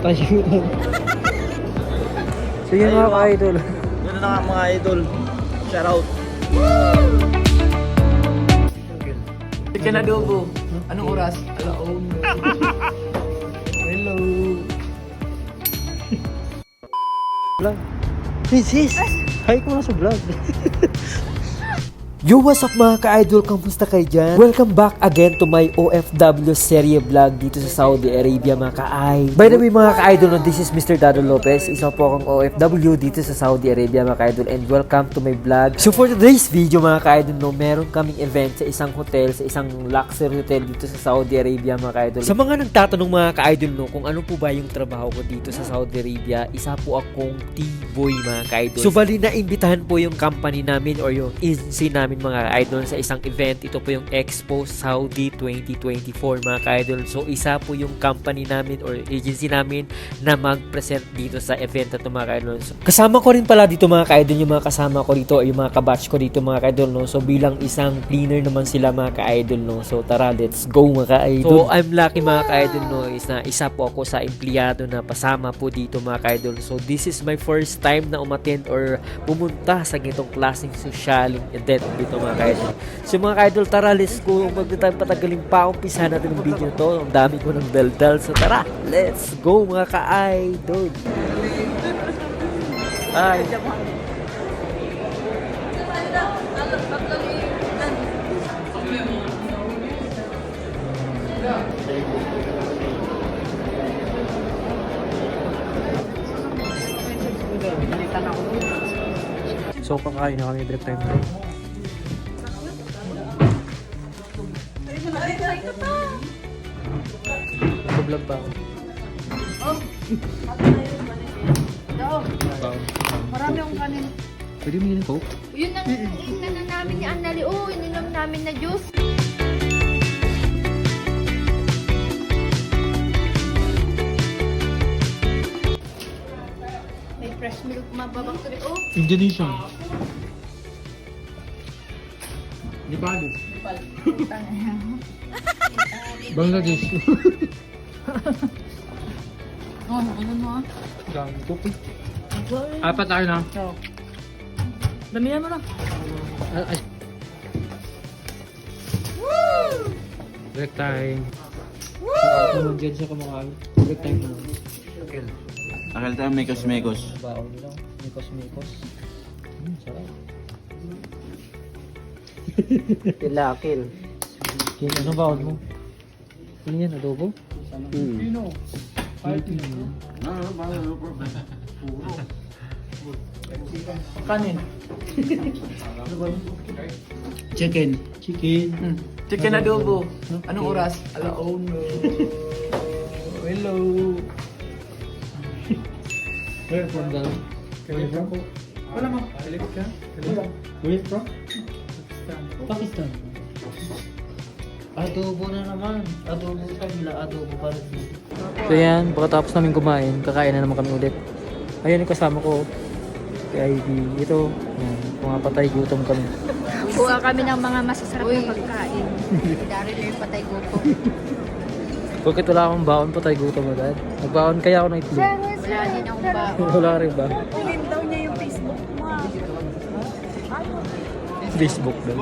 Patay yun. so yun mga ka-idol. Yun na nga mga idol. Shout out. Chicken adobo. Anong oras? Alaon. Hello. Vlog. Hey sis! Hi ko na sa vlog. Yo, what's up mga ka-idol? Kamusta kayo dyan? Welcome back again to my OFW serye vlog dito sa Saudi Arabia mga ka-ay. By the way mga ka-idol, this is Mr. Dado Lopez. Isa po akong OFW dito sa Saudi Arabia mga ka-idol and welcome to my vlog. So for today's video mga ka-idol, no, meron kaming event sa isang hotel, sa isang luxury hotel dito sa Saudi Arabia mga ka-idol. Sa mga nagtatanong mga ka-idol no, kung ano po ba yung trabaho ko dito sa Saudi Arabia, isa po akong T-boy mga ka-idol. So bali na imbitahan po yung company namin or yung agency namin mga ka-idol sa isang event. Ito po yung Expo Saudi 2024 mga ka-idol. So isa po yung company namin or agency namin na mag-present dito sa event ito mga ka-idol. So, kasama ko rin pala dito mga ka-idol yung mga kasama ko dito yung mga kabatch ko dito mga ka-idol. No? So bilang isang cleaner naman sila mga ka-idol. No? So tara, let's go mga ka-idol. So I'm lucky mga ka-idol no, is na isa po ako sa empleyado na pasama po dito mga ka-idol. So this is my first time na umattend or pumunta sa ganitong klaseng socialing event dito mga ka-idol. So mga ka-idol, tara, let's go. Huwag na tayo patagalin pa. Umpisa natin ang video to. Ang dami ko ng daldal. So tara, let's go mga ka-idol. Hi. So kakain na kami break time break. Nag-vlog pa ako. Marami akong kanin. Pwede mo yun coke? Yun ang inanan namin ni Annali. Oh, ininom namin na juice. May fresh milk mababaktori. Oh, Indonesian. Nepalese. Bangladesh. oh ano mo ah? Dami coke. Apat tayo na. Damihan mo na. Ah, ah. Break time. Woo! Mag-judge sa kumakain. Break time na. Akala tayo mekos mekos. Baon nila. Mikos mikos. Hmm, sarap. Kilakil. Kin, ano baon mo? Ano yan, adobo? Kanin. Chicken. Chicken. Chicken adobo. Anong oras? Alaon. Hello. Where from the? Where from? Wala mo. Where from? Pakistan. Adobo na naman. Adobo sa nila. Adobo pa rin. So yan, pagkatapos namin kumain, kakain na naman kami ulit. Ayun yung kasama ko. Si Ivy. Ito, yan, mga patay gutom kami. Kuha kami ng mga masasarap na pagkain. Dari lang yung patay gutom. Bakit wala akong baon, patay gutom agad? Nagbaon kaya ako ng itlog. Wala din akong ba. wala rin ba? Facebook daw.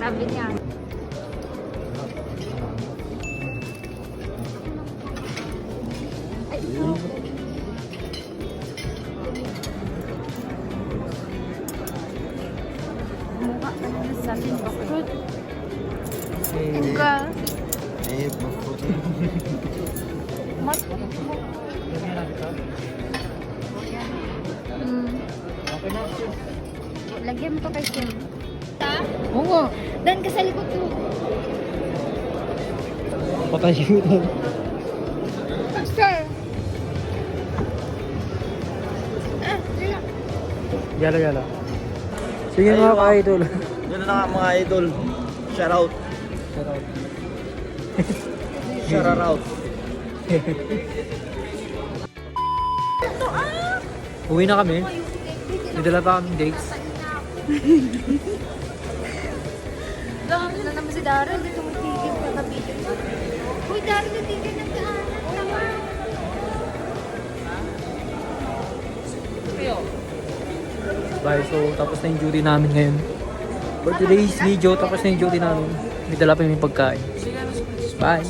Sabi niya. Ay, ito. Mukha ka na sa akin. Bakit? Ka. Eh, mafruit. Mat. Mm. Lagyan mo to kay Kim. Ta? Oo nga. Dan ka sa likod ko. Patay gutom. Sir. Ah, sila. Yala yala. Sige mga ka-idol. Yun na nga mga idol. Shout out. Shout out. Uwi na kami. May dala pa kaming dates. Dami na naman si Daryl. Hindi tumitigil na nabitin. Uy, Daryl, natigil ng daanan naman. Bye, so tapos na yung duty namin ngayon. For today's video, tapos na yung duty namin. May dala pa yung pagkain. Bye!